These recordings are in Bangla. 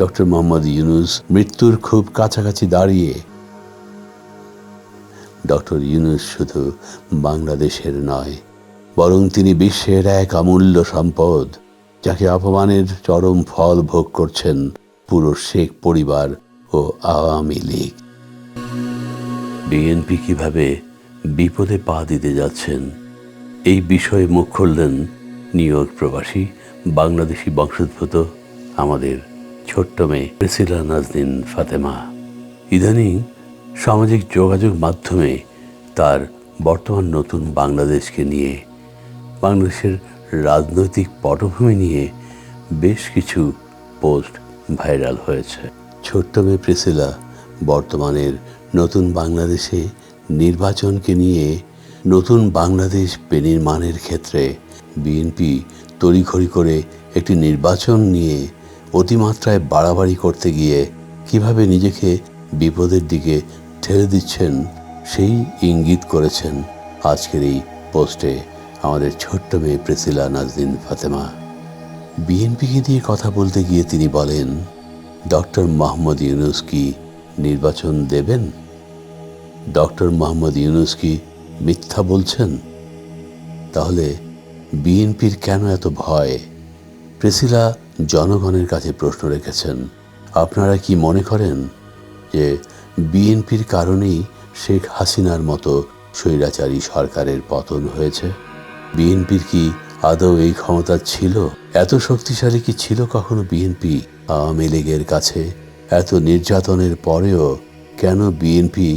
ডক্টর মোহাম্মদ ইউনুস মৃত্যুর খুব কাছাকাছি দাঁড়িয়ে। ডক্টর ইউনুস শুধু বাংলাদেশের নয়, বরং তিনি বিশ্বের এক অমূল্য সম্পদ, যাকে অপমানের চরম ফল ভোগ করছেন পুরো শেখ পরিবার ও আওয়ামী লীগ। বিএনপি কীভাবে বিপদে পা দিতে যাচ্ছেন, এই বিষয়ে মুখ খুললেন নিউ ইয়র্ক প্রবাসী, বাংলাদেশি বংশোদ্ভূত আমাদের ছোট্ট মেয়ে প্রেসিলা নাজদিন ফাতেমা। ইদানিং সামাজিক যোগাযোগ মাধ্যমে তার বর্তমান নতুন বাংলাদেশকে নিয়ে, বাংলাদেশের রাজনৈতিক পটভূমি নিয়ে বেশ কিছু পোস্ট ভাইরাল হয়েছে। ছোট্ট মেয়ে প্রেসিলা বর্তমানের নতুন বাংলাদেশে নির্বাচনকে নিয়ে নতুন বাংলাদেশ বিনির্মাণের ক্ষেত্রে বিএনপি তড়িঘড়ি করে একটি নির্বাচন নিয়ে অতিমাত্রায় বাড়াবাড়ি করতে গিয়ে কীভাবে নিজেকে বিপদের দিকে ঠেলে দিচ্ছেন, সেই ইঙ্গিত করেছেন আজকের এই পোস্টে আমাদের ছোট্ট মেয়ে প্রেসিলা নাজদিন ফাতেমা। বিএনপিকে দিয়ে কথা বলতে গিয়ে তিনি বলেন, ডক্টর মোহাম্মদ ইউনুস কি নির্বাচন দেবেন? ডক্টর মোহাম্মদ ইউনুস কি মিথ্যা বলছেন? তাহলে বিএনপির কেন এত ভয়? প্রেসিলা জনগণের কাছে প্রশ্ন রেখেছেন, আপনারা কি মনে করেন যে বিএনপির কারণেই শেখ হাসিনার মতো স্বৈরাচারী সরকারের পতন হয়েছে? বিএনপির কি আদৌ এই ক্ষমতা ছিল? এত শক্তিশালী কি ছিল কখনো বিএনপি আওয়ামী লীগের কাছে? এত নির্যাতনের পরেও কেন বিএনপি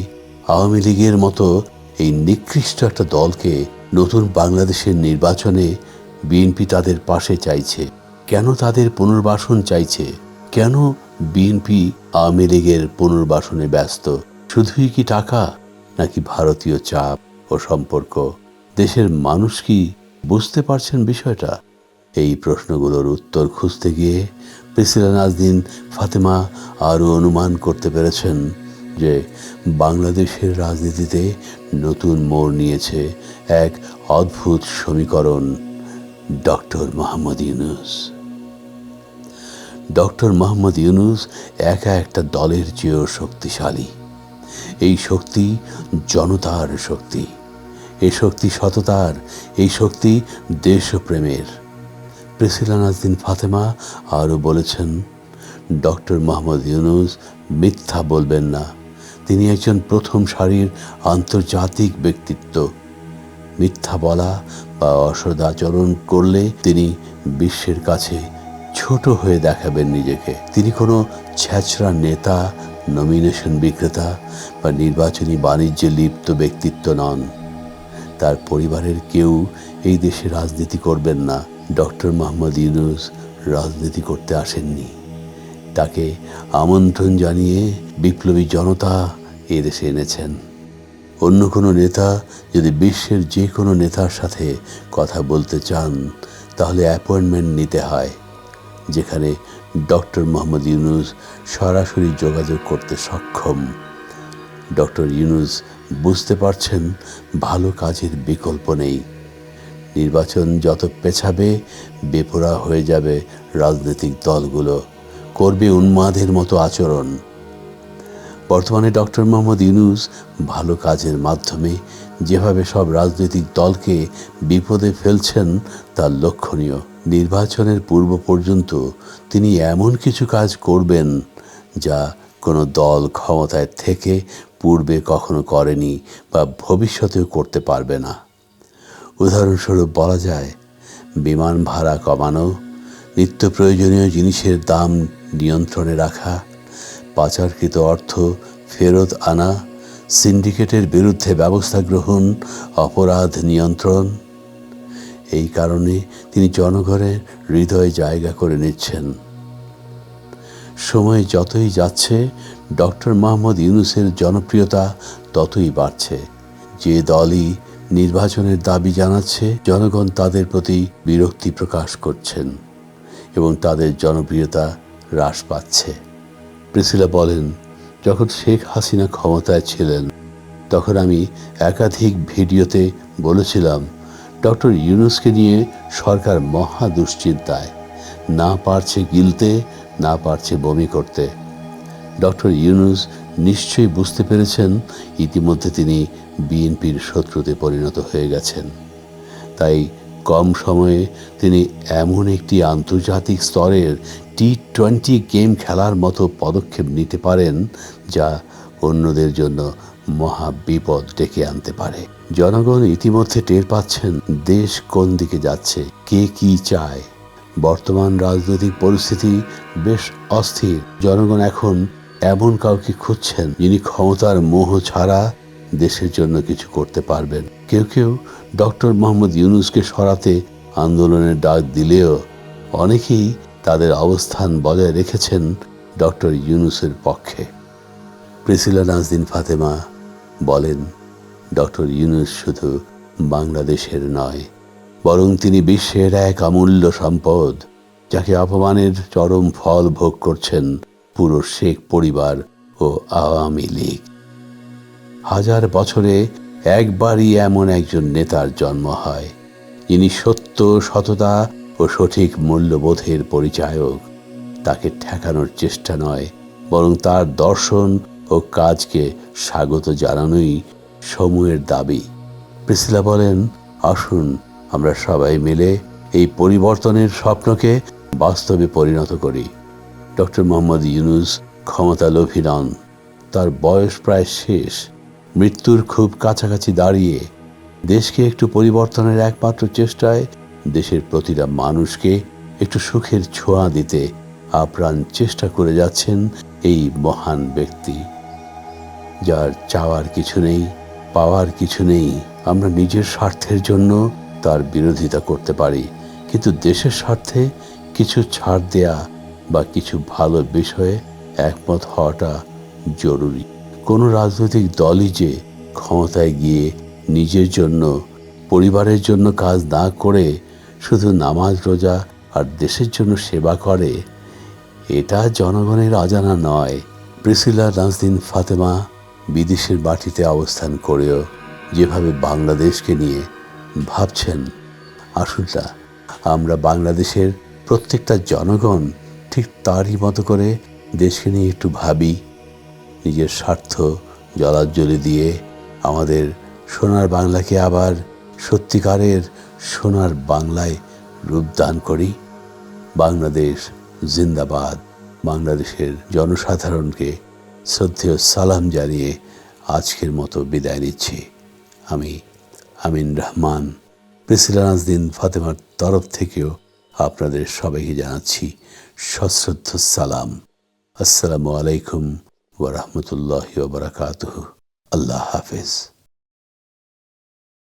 আওয়ামী লীগের মতো এই নিকৃষ্ট একটা দলকে নতুন বাংলাদেশের নির্বাচনে বিএনপি তাদের পাশে চাইছে? কেন তাদের পুনর্বাসন চাইছে? কেন বিএনপি আওয়ামী লীগের পুনর্বাসনে ব্যস্ত? শুধুই কি টাকা, নাকি ভারতীয় চাপ ও সম্পর্ক? দেশের মানুষ কি বুঝতে পারছেন বিষয়টা? এই প্রশ্নগুলোর উত্তর খুঁজতে গিয়ে প্রেসিডা নাজদিন ফাতেমা আরও অনুমান করতে পেরেছেন যে বাংলাদেশের রাজনীতিতে নতুন মোড় নিয়েছে এক অদ্ভুত সমীকরণ। ডক্টর মোহাম্মদ ইউনুস। ডক্টর মোহাম্মদ ইউনুস একা একটা দলের চেয়েও শক্তিশালী। এই শক্তি জনতার শক্তি। এই শক্তি সততার, এই শক্তি দেশপ্রেমের। প্রেসিলা নাজদিন ফাতেমা আরও বলেছেন, ডক্টর মোহাম্মদ ইউনুস মিথ্যা বলবেন না। তিনি একজন প্রথম সারির আন্তর্জাতিক ব্যক্তিত্ব। মিথ্যা বলা বা অসদাচরণ করলে তিনি বিশ্বের কাছে ছোট হয়ে দেখাবেন নিজেকে। তিনি কোনো ছ্যাচড়া নেতা নমিনেশন বিক্রেতা বা নির্বাচনী বাণিজ্যে লিপ্ত ব্যক্তিত্ব নন। তার পরিবারের কেউ এই দেশে রাজনীতি করবেন না। ডক্টর মোহাম্মদ ইউনুস রাজনীতি করতে আসেননি। তাকে আমন্ত্রণ জানিয়ে বিপ্লবী জনতা এ দেশে এনেছেন। অন্য কোনো নেতা যদি বিশ্বের যে কোনো নেতার সাথে কথা বলতে চান, তাহলে অ্যাপয়েন্টমেন্ট নিতে হয়। যেখানে ডক্টর মোহাম্মদ ইউনুস সরাসরি যোগাযোগ করতে সক্ষম। ডক্টর ইউনুস বুঝতে পারছেন ভালো কাজের বিকল্প নেই। নির্বাচন যত পেছাবে বেপরা হয়ে যাবে রাজনৈতিক দলগুলো। করবে উন্মাদের মতো আচরণ। বর্তমানে ডক্টর মোহাম্মদ ইউনুস ভালো কাজের মাধ্যমে যেভাবে সব রাজনৈতিক দলকে বিপদে ফেলছেন, তা লক্ষণীয়। নির্বাচনের পূর্ব পর্যন্ত তিনি এমন কিছু কাজ করবেন যা কোনো দল ক্ষমতায় থেকে পূর্বে কখনো করেনি বা ভবিষ্যতেও করতে পারবে না। উদাহরণস্বরূপ বলা যায়, বিমান ভাড়া কমানো, নিত্য প্রয়োজনীয় জিনিসের দাম নিয়ন্ত্রণে রাখা, পাচারকৃত অর্থ ফেরত আনা, সিন্ডিকেটের বিরুদ্ধে ব্যবস্থা গ্রহণ, অপরাধ নিয়ন্ত্রণ এই কারণে তিনি জনগণের হৃদয়ে জায়গা করে নিচ্ছেন। সময় যতই যাচ্ছে, ডক্টর মোহাম্মদ ইউনুসের জনপ্রিয়তা ততই বাড়ছে। যে দলই নির্বাচনের দাবি জানাচ্ছে, জনগণ তাদের প্রতি বিরক্তি প্রকাশ করছেন এবং তাদের জনপ্রিয়তা হ্রাস পাচ্ছে। প্রিসিলা বলেন, যখন শেখ হাসিনা ক্ষমতায় ছিলেন, তখন আমি একাধিক ভিডিওতে বলেছিলাম ডক্টর ইউনুসকে নিয়ে সরকার মহা দুশ্চিন্তায়। না পারছে গিলতে, না পারছে বমি করতে। ডক্টর ইউনুস নিশ্চয়ই বুঝতে পেরেছেন ইতিমধ্যে তিনি বিএনপির শত্রুতে পরিণত হয়ে গেছেন। তাই কম সময়ে তিনি এমন একটি আন্তর্জাতিক স্তরের টি টোয়েন্টি গেম খেলার মতো পদক্ষেপ নিতে পারেন যা অন্যদের জন্য মহা বিপদ ডেকে আনতে পারে। জনগণ ইতিমধ্যে টের পাচ্ছেন দেশ কোন দিকে যাচ্ছে, কে কি চায়। বর্তমান রাজনৈতিক পরিস্থিতি বেশ অস্থির। জনগণ এখন এমন কাউকে খুঁজছেন যিনি ক্ষমতার মোহ ছাড়া দেশের জন্য কিছু করতে পারবেন। কেউ কেউ ডক্টর মোহাম্মদ ইউনুসকে সরাতে আন্দোলনের ডাক দিলেও অনেকেই তাদের অবস্থান বজায় রেখেছেন ডক্টর ইউনুসের পক্ষে। প্রেসিলা নাজদিন ফাতেমা বলেন, ডক্টর ইউনুস শুধু বাংলাদেশের নয়, বরং তিনি বিশ্বের এক অমূল্য সম্পদ, যাকে অপমানের চরম ফল ভোগ করছেন পুরো শেখ পরিবার ও আওয়ামী লীগ। হাজার বছরে একবারই এমন একজন নেতার জন্ম হয়, যিনি সত্য, সততা ও সঠিক মূল্যবোধের পরিচায়ক। তাকে ঠেকানোর চেষ্টা নয়, বরং তার দর্শন ও কাজকে স্বাগত জানানোই সময়ের দাবি। প্রিসিলা বলেন, আসুন, আমরা সবাই মিলে এই পরিবর্তনের স্বপ্নকে বাস্তবে পরিণত করি। ডক্টর মোহাম্মদ ইউনুস ক্ষমতালোভী নন। তার বয়স প্রায় শেষ। মৃত্যুর খুব কাছাকাছি দাঁড়িয়ে দেশকে একটু পরিবর্তনের একমাত্র চেষ্টায় দেশের প্রতিটা মানুষকে একটু সুখের ছোঁয়া দিতে আপ্রাণ চেষ্টা করে যাচ্ছেন এই মহান ব্যক্তি। যার চাওয়ার কিছু নেই, পাওয়ার কিছু নেই, আমরা নিজের স্বার্থের জন্য তার বিরোধিতা করতে পারি। কিন্তু দেশের স্বার্থে কিছু ছাড় দেয়া বা কিছু ভালো বিষয়ে একমত হওয়াটা জরুরি। কোনো রাজনৈতিক দলই যে ক্ষমতায় গিয়ে নিজের জন্য, পরিবারের জন্য কাজ না করে শুধু নামাজ, রোজা আর দেশের জন্য সেবা করে, এটা জনগণের অজানা নয়। প্রিসিলা নাজদিন ফাতেমা বিদেশের বাটিতে অবস্থান করেও যেভাবে বাংলাদেশকে নিয়ে ভাবছেন আসুন না আমরা বাংলাদেশের প্রত্যেকটা জনগণ ঠিক তারই মতো করে দেশকে নিয়ে একটু ভাবি, নিজের স্বার্থ জলাজ্জলি দিয়ে আমাদের সোনার বাংলাকে আবার সত্যিকারের সোনার বাংলায় রূপদান করি। বাংলাদেশ জিন্দাবাদ, বাংলাদেশের জনসাধারণকে শ্রদ্ধেয় সালাম জানিয়ে আজকের মতো বিদায় নিচ্ছি। আমি আমিন রহমান। প্রিসিলা ফাতেমার তরফ থেকেও আপনাদের সবাইকে জানাচ্ছি সশ্রদ্ধ সালাম। আসসালামু আলাইকুম ওরহমতুল্লাহ বারাকাতুহ। আল্লাহ হাফেজ।